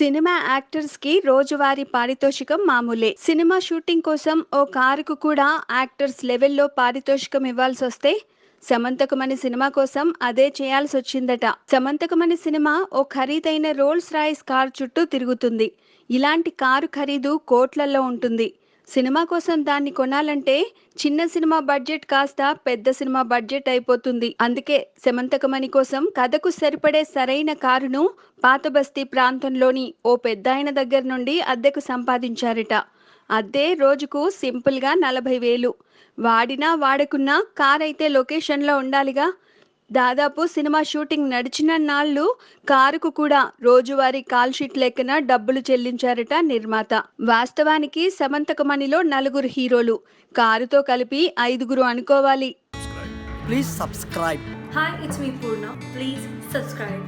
Cinema యాక్టర్స్కి రోజువారీ పారితోషికం మామూలే. సినిమా షూటింగ్ కోసం ఓ కారుకు కూడా యాక్టర్స్ లెవెల్లో పారితోషికం ఇవ్వాల్సి వస్తే సమంతకమణి సినిమా కోసం అదే చేయాల్సి వచ్చిందట సమంతకమణి సినిమా ఓ ఖరీదైన రోల్స్ రాయిస్ కార్ చుట్టూ తిరుగుతుంది. ఇలాంటి కారు ఖరీదు కోట్లలో ఉంటుంది. సినిమా కోసం దాన్ని కొనాలంటే చిన్న సినిమా బడ్జెట్ కాస్త పెద్ద సినిమా బడ్జెట్ అయిపోతుంది. అందుకే సెమంతకమణి కోసం కథకు సరిపడే సరైన కారును పాత బస్తీ ప్రాంతంలోని ఓ పెద్దాయన దగ్గర నుండి అద్దెకు సంపాదించారట. అద్దె రోజుకు సింపుల్గా నలభై వేలు. వాడినా వాడకున్నా కార్ అయితే లొకేషన్లో ఉండాలిగా. దాదాపు సినిమా షూటింగ్ నడిచిన నాళ్ళు కారుకు కూడా రోజువారీ కాల్ షీట్ లెక్కన డబ్బులు చెల్లించారట నిర్మాత వాస్తవానికి సమంతకమణిలో నలుగురు హీరోలు కారుతో కలిపి ఐదుగురు అనుకోవాలి Please subscribe. Hi, it's me Purna. Please subscribe.